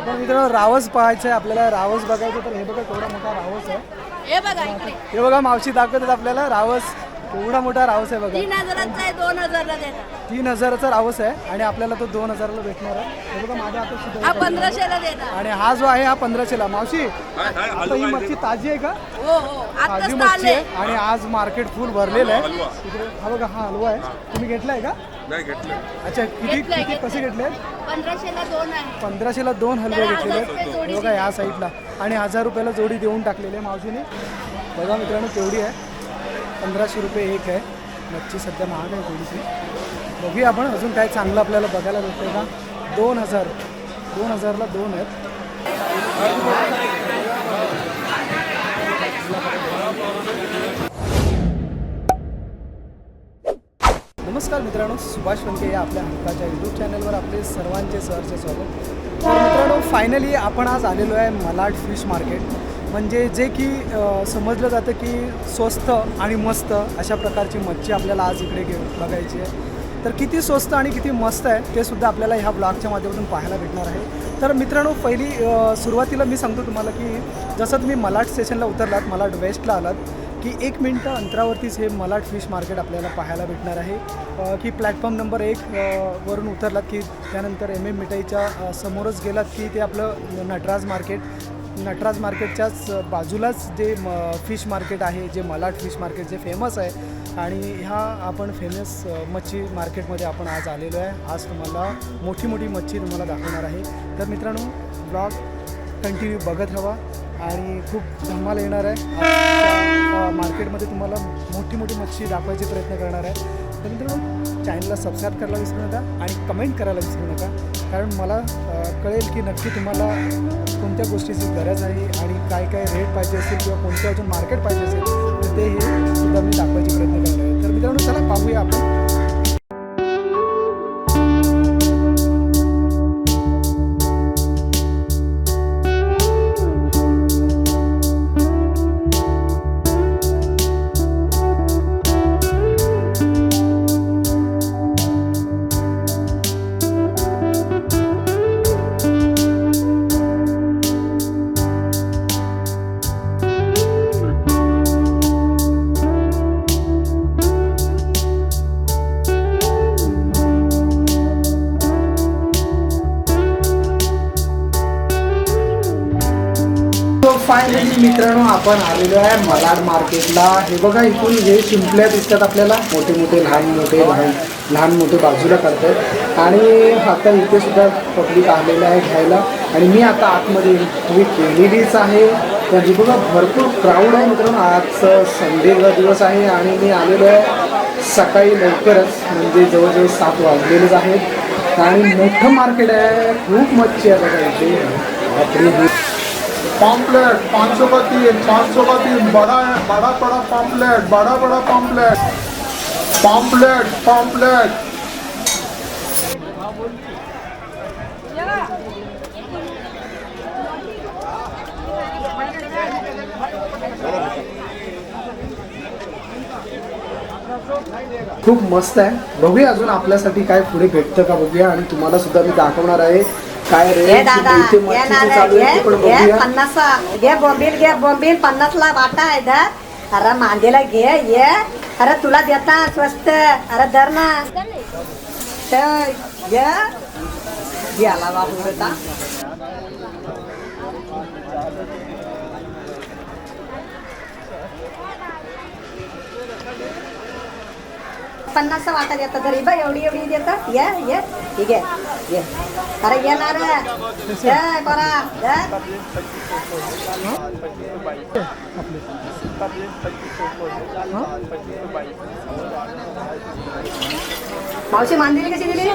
आपण मित्रांनो रावस पाहायचं आहे आपल्याला रावस बघायचं तर हे बघा केवढा मोठा रावस आहे. हे बघा हे मावशी दाखवतात आपल्याला रावस. केवढा मोठा रावस आहे बघा. तीन हजाराचा आहे दोन हजारला देणार. तीन हजाराचा रावस आहे आणि आपल्याला तो दोन हजाराला भेटणार आहे. हे बघा माझ्या हातात सुद्धा हा आहे. पंधराशेला देणार. आणि हा जो आहे हा पंधराशेला. मावशी आता ही मच्छी ताजी आहे का? हो हो. ताजी मच्छी आले आहे. आणि आज मार्केट फुल भरलेलं आहे. इकडे हा बघा हा हलवा आहे. तुम्ही घेतलाय का? नाही घेतलं. अच्छा किती घेतलाय, किती कसे घेतले पंधराशेला दोन आहे. पंधराशेला दोन हलवे त्याला घेतलेले हजार रुपये आहेत जोडी बघा या साईडला. आणि हजार रुपयाला जोडी देऊन टाकलेली आहे मावशीने. बघा मित्रांनो केवढी आहे. पंधराशे रुपये एक आहे. मच्छी सध्या महाग आहे थोडीशी. बघूया आपण अजून काय चांगलं आपल्याला बघायला भेटतं का? दोन हजार. दोन हजारला दोन आहेत. नमस्कार मित्रांनो सुभाष फंके या आपल्या हक्काच्या यूट्यूब चॅनलवर आपले सर्वांचे सहर्ष स्वागत. तर मित्रांनो फायनली आपण आज आलेलो आहे मलाड फिश मार्केट. म्हणजे जे की समजलं जातं की स्वस्त आणि मस्त अशा प्रकारची मच्छी आपल्याला आज इकडे घे बघायची आहे. तर किती स्वस्त आणि किती मस्त आहे ते सुद्धा आपल्याला ह्या ब्लॉगच्या माध्यमातून पाहायला भेटणार आहे. तर मित्रांनो पहिली सुरुवातीला मी सांगतो तुम्हाला की जसं तुम्ही मलाड स्टेशनला उतरलात मलाड वेस्टला आलात की एक मिनटं अंतरावरतीच हे मलाड फिश मार्केट आपल्याला पाहायला भेटणार आहे. की प्लॅटफॉर्म नंबर एक वरून उतरलात की त्यानंतर एम एम मिठाईच्या समोरच गेलात की ते आपलं नटराज मार्केट. नटराज मार्केटच्याच बाजूलाच जे म फिश मार्केट आहे जे मलाड फिश मार्केट जे फेमस आहे आणि ह्या आपण फेमस मच्छी मार्केटमध्ये आपण आज आलेलो आहे. आज तुम्हाला मोठी मोठी मच्छी तुम्हाला दाखवणार आहे. तर मित्रांनो ब्लॉग कंटिन्यू बघत हवा आणि खूप धमाल येणार आहे. मार्केटमध्ये तुम्हाला मोठी मोठी मच्छी दाखवायचे प्रयत्न करणार आहे. तर मित्रांनो चॅनलला सबस्क्राईब करायला विसरू नका आणि कमेंट करायला विसरू नका. कारण मला कळेल की नक्की तुम्हाला कोणत्या गोष्टीची गरज आहे आणि काय काय रेट पाहिजे असेल किंवा कोणतं अजून मार्केट पाहिजे असेल तर ते हे सुद्धा मी दाखवायचे प्रयत्न करणार आहे. तर मित्रांनो चला पाहूया आपण मित्रांनो आपण आलेलो आहे मलाड मार्केटला. हे बघा इथून हे शिंपल्या दिसतात आपल्याला. मोठे मोठे लहान मोठे लहान लहान मोठे बाजूला करतात. आणि आता इथे सुद्धा पब्लिक आलेलं आहे घ्यायला. आणि मी आता आतमध्ये तुम्ही केलेलीच आहे. म्हणजे बघा भरपूर क्राऊड आहे मित्रांनो. आज संडेचा दिवस आहे आणि मी आलेलो आहे सकाळी लवकरच. म्हणजे जवळजवळ सात वाजलेलेच आहेत. आणि मोठं मार्केट आहे. खूप मच्छी आहे बघा इथे. पॉम्पलेट पाँच सौ का तीन पाँच सौ का तीन बड़ा है बड़ा बड़ा पॉम्पलेट बड़ा बड़ा पॉम्पलेट. Pamphlet pamphlet. खूप मस्त आहे. बघूया अजून आपल्यासाठी काय पुढे भेटतं का बघूया. आणि तुम्हाला सुद्धा मी दाखवणार आहे. काय घे रेट दादा इथे घे मच्छीचं नारळ चालू घे आहे घे बघूया. पन्नास घे बोंबील घे बोंबील पन्नासला वाटा आहे धर अरे मांदेला घे ये. अरे तुला देता स्वस्त. अरे धर ना. तर घे बाबू होता पन्नास वाटा देतात तरी बा एवढी एवढी देतात ये ये. ठीक आहे. ये. अरे ये ना रे. बरा मावशी मांदिली कशी दिली?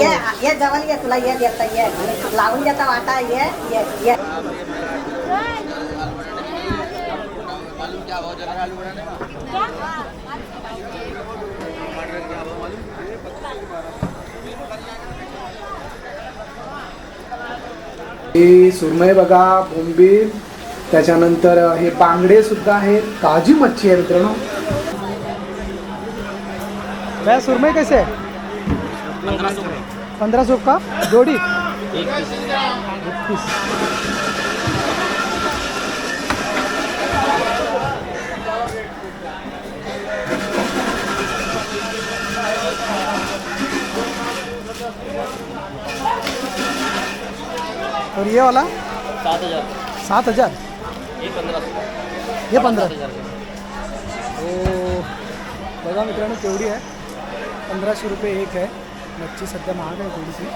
ये ये जवळ ये तुला ये देता ये. लावून देता वाटा. ये ये ये. हे सुरमई बघा बोंबील त्याच्यानंतर हे बांगडे सुद्धा आहेत. ताजी मच्छी आहे मित्रांनो. काय सुरमई कैसे आहे? पंधरा सौ का? जोडी? और ये वाला? सात हजार। सात हजार? ये पंधरा हे पंधरा हो बघा मित्रांनो केवढी आहे? पंधराशे रुपये एक आहे. मच्छी सध्या महाग आहे थोडीशी.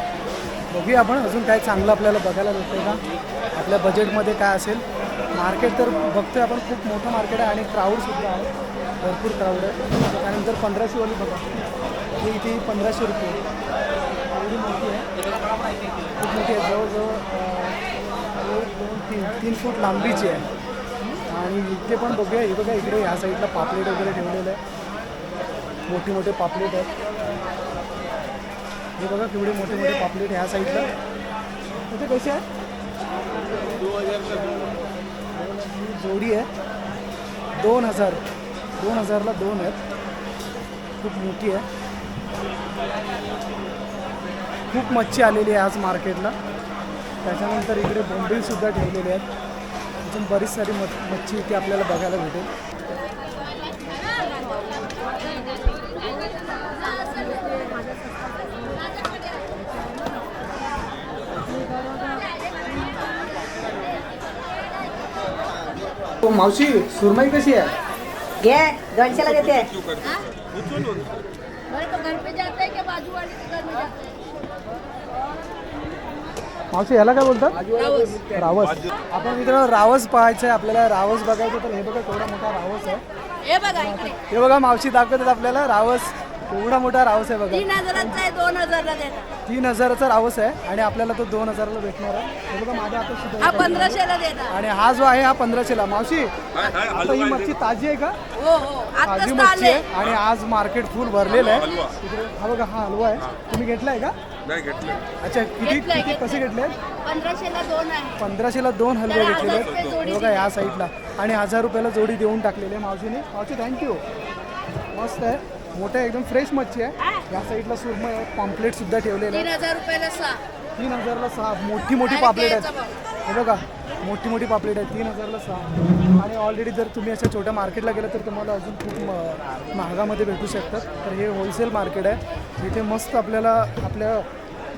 बघूया आपण अजून काय चांगलं आपल्याला बघायला भेटतं का? आपल्या बजेटमध्ये काय असेल? मार्केट तर बघतोय आपण खूप मोठं मार्केट आहे आणि क्राऊडसुद्धा आहे. भरपूर क्राऊड आहे. त्यानंतर पंधराशेवाली बघा ही इथे पंधराशे रुपये. एवढी मोठी आहे. खूप मोठी आहे. जवळजवळ दोन तीन तीन फूट लांबीची आहे. आणि इथे पण बघूया हे बघा इकडे ह्या साईडला पापलेट वगैरे ठेवलेलं आहे. मोठे मोठे पापलेट आहेत. हे बघा केवढे मोठे मोठे पापलेट ह्या साईडला. इथे कसे आहे जोडी आहे दोन हजार दोन हजारला दोन आहेत. खूप मोठी आहे. खूप मच्छी आलेली आहे आज मार्केटला. त्याच्यानंतर इकडे बोंबीलसुद्धा ठेवलेले आहेत. अजून बरीच सारी मच मच्छी इथे आपल्याला बघायला भेटेल. हो, मावशी सुरमई कशी आहे? घे दोनशेला देते बड़े तो घर पे जाते हैं कि बाजू वाले के घर में जाते हैं मावशी याला काय बोलतात? रावस. रावस. आपण मित्रांनो रावस पाहायचं आहे आपल्याला रावस बघायचं तर हे बघा केवढा मोठा रावस आहे. हे बघा इकडे. हे बघा मावशी दाखवतात आपल्याला रावस एवढा मोठा रावस आहे बघा. तीन हजाराचा आहे दोन हजारला देतात. तीन हजाराचा रावस आहे आणि आपल्याला तो दोन हजाराला भेटणार आहे. हे बघा माझ्या हातात सुद्धा हा एक आहे. पंधराशेला देतात. आणि हा जो आहे हा पंधराशेला. मावशी आता ही मच्छी ताजी आहे का? हो हो. ताजी तर मच्छी आले आहे. आणि आज मार्केट फुल भरलेलं आहे. इकडे हा बघा हा हलवा आहे. तुम्ही घेतलाय का? नाही घेतले. अच्छा किती घेतलंय, किती कसे घेतले पंधराशेला दोन आहे. पंधराशेला दोन हलवे त्याला घेतलेले हजार रुपये आहेत. जोडी हे बघा या साईडला. आणि हजार रुपयाला जोडी देऊन टाकलेली आहे मावशीने. मावशी थँक्यू मस्त आहे. मोठं आहे, एकदम फ्रेश मच्छी आहे. या साईडला सुरमई आहे. पॉम्पलेट सुद्धा ठेवलेले तीन आहे हजार रुपयाला सहा. तीन हजारला सहा. मोठी मोठी आणि पापलेट केळीचा आहेत. हे बघा मोठी मोठी पापलेट आहे तीन हजारला सहा. आणि ऑलरेडी जर तुम्ही अशा छोट्या मार्केटला गेलं तर तुम्हाला अजून खूप म- महागामध्ये भेटू शकतात. तर हे होलसेल मार्केट आहे. इथे मस्त आपल्याला आपल्या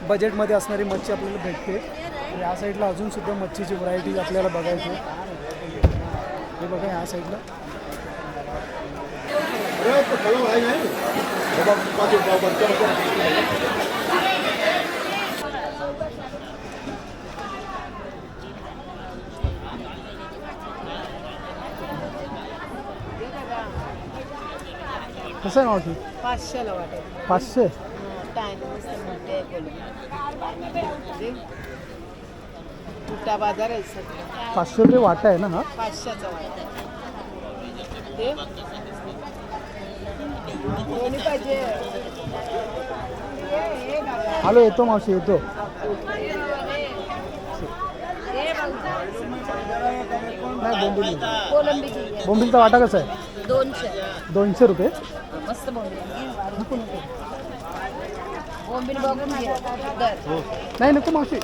बजेटमध्ये असणारी मच्छी आपल्याला भेटते. या साईडला अजून सुद्धा मच्छीची व्हरायटी आपल्याला बघायची हे बघा या साईडला अरे तो कलर आहे नाही बाबा पाच रुपये बच्चा बच्चा कसं आहे मावशी? पाचशेला पाचशे? तुटा बाजार आहे सगळं पाचशे रुपये वाटा आहे ना हा? पाचशेचा वाटा ते दोन्ही पाहिजे. हॅलो येतो मावशी येतो. नाही बोंबील? बोंबीलचा वाटा कसा आहे? दोनशे. दोनशे रुपये? मस्त बोंबील बोंबील नाही नको मावशी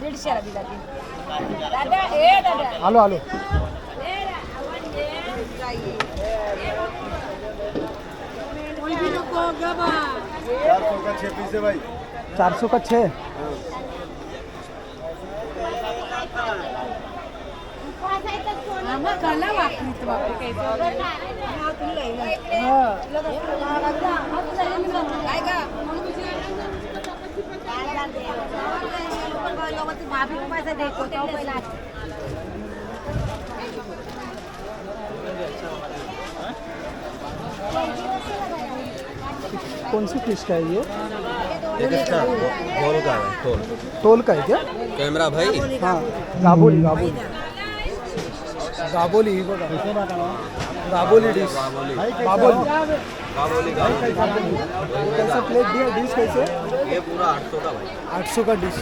दीडशेला दिला दादा ए दादा। आलो आलो। चार सौ का छः काय का कौन सी फ़िश का है ये? गोल का है गोल टोल का है क्या? कैमरा भाई। हाँ गाबोली गाबोली। गाबोली ही बघा. गाबोली डिश गाबोली काबोली कैसा प्लेट दिया डिश कैसे ये पूरा आठ सौ का भाई आठ सौ का डिश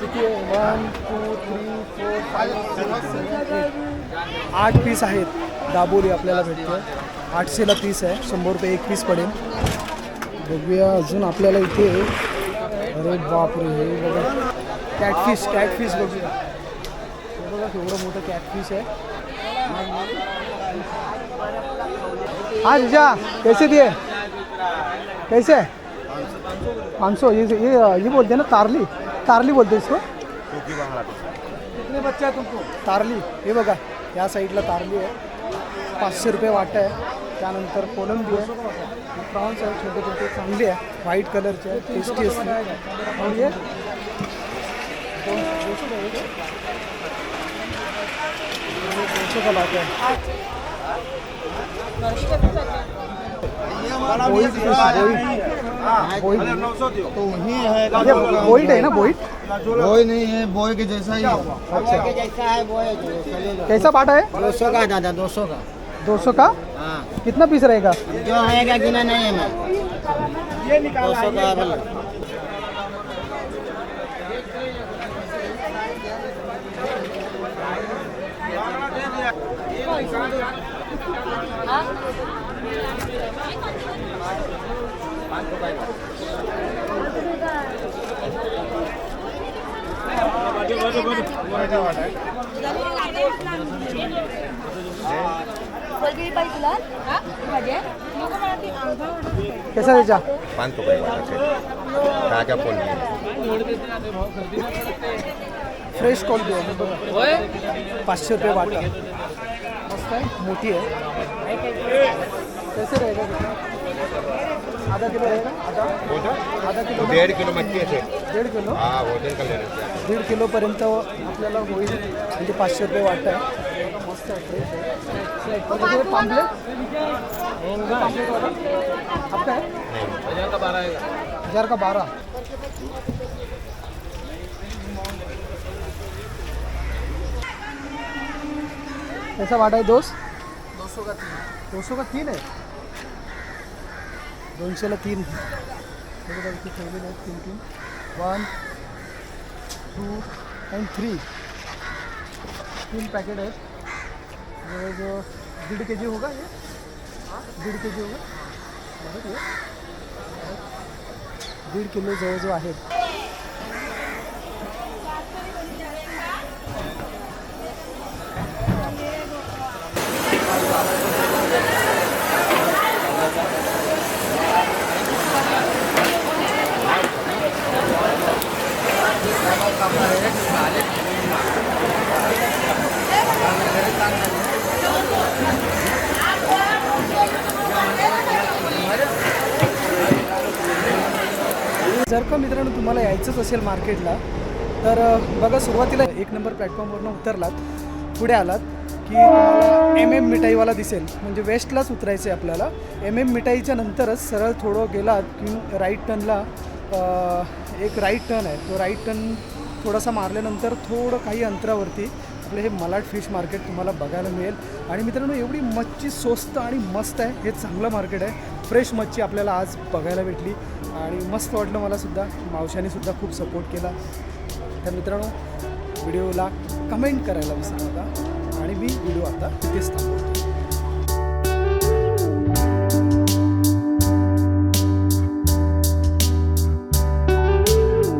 किती आहे one two three four five आठ पीस आहेत. दाबोली आपल्याला भेटते. आठशेला पीस आहे. शंभर रुपये एक पीस पडेल. बघूया अजून आपल्याला इथे. अरे बापरे हे बघा. कॅटफिश कॅटफिश बघूया. एवढं बघा मोठं कॅटफिश आहे हाँ। जीजा कैसे दिए? कैसे? पाँच सौ ये ये ये बोलते हैं ना तारली। तारली बोलते हैं इसको। कितने बच्चे आहे तुमको? तारली हे बघा या साईडला तारली आहे पाचशे रुपये वाटा आहे त्यानंतर कोलंबी आहे प्रॉन्स आहे छोटे छोटे चांगले आहे व्हाईट कलरचे आहे टेस्टी असते और का बात है है ना बोईट बोय नहीं है बोय के जैसा ही अच्छा जैसा है। कैसा बाटा है? दो सौ का दादा दो सौ का। दो सौ का? हाँ। कितना पीस रहेगा? जो आएगा गिना नहीं है मैं। दो सौ का हा भाजी आहे? कैसा बेचा पाँच सौ का ही वाला सेट ताजा पोल्ट्री फ्रेश क्वालिटी आहे पाचशे रुपये वाटा. मस्त आहे. मोठी आहे. कैसे रहेगा आधा किलो रहेगा? आधा आधा किलो डेढ़ किलो मच्छी है दीड किलो? हाँ वज़न का लेना चाहिए। दीड किलोपर्यंत आपल्याला होईल. म्हणजे पाचशे रुपये वाटा आहे. मस्त आहे. फ्रेश वाला आपका है? हज़ार का बारह ऐसा वाटा है दोस्त? दो सौ का तीन. दो सौ का तीन है दोनशेला तीन. हे बघा तीन तीन वन टू एंड थ्री तीन पॅकेट आहेत. जो दीड के जी होगा ये. दीड के जी होगा. हे. दीड किलो जवळजवळ आहेत जर का मित्रांनो तुम्हाला यायचंच असेल मार्केटला तर बघा सुरुवातीला एक नंबर प्लॅटफॉर्मवरनं उतरलात पुढे आलात की तुम्हाला एम एम मिठाईवाला दिसेल. म्हणजे वेस्टलाच उतरायचं आहे आपल्याला. एम एम मिठाईच्या नंतरच सरळ थोडं गेलात की राईट टर्नला एक राईट टर्न आहे. तो राईट टर्न थोडासा मारल्यानंतर थोडं काही अंतरावरती आपलं हे मलाड फिश मार्केट तुम्हाला बघायला मिळेल. आणि मित्रांनो एवढी मच्छी स्वस्त आणि मस्त आहे. हे चांगलं मार्केट आहे. फ्रेश मच्छी आपल्याला आज बघायला भेटली. आणि मस्त वाटलं मला सुद्धा. खूप सपोर्ट केला. तर मित्रांनो व्हिडिओला कमेंट करायला विसरू नका. आणि मी व्हिडिओ आता तिथेच थांबवतो.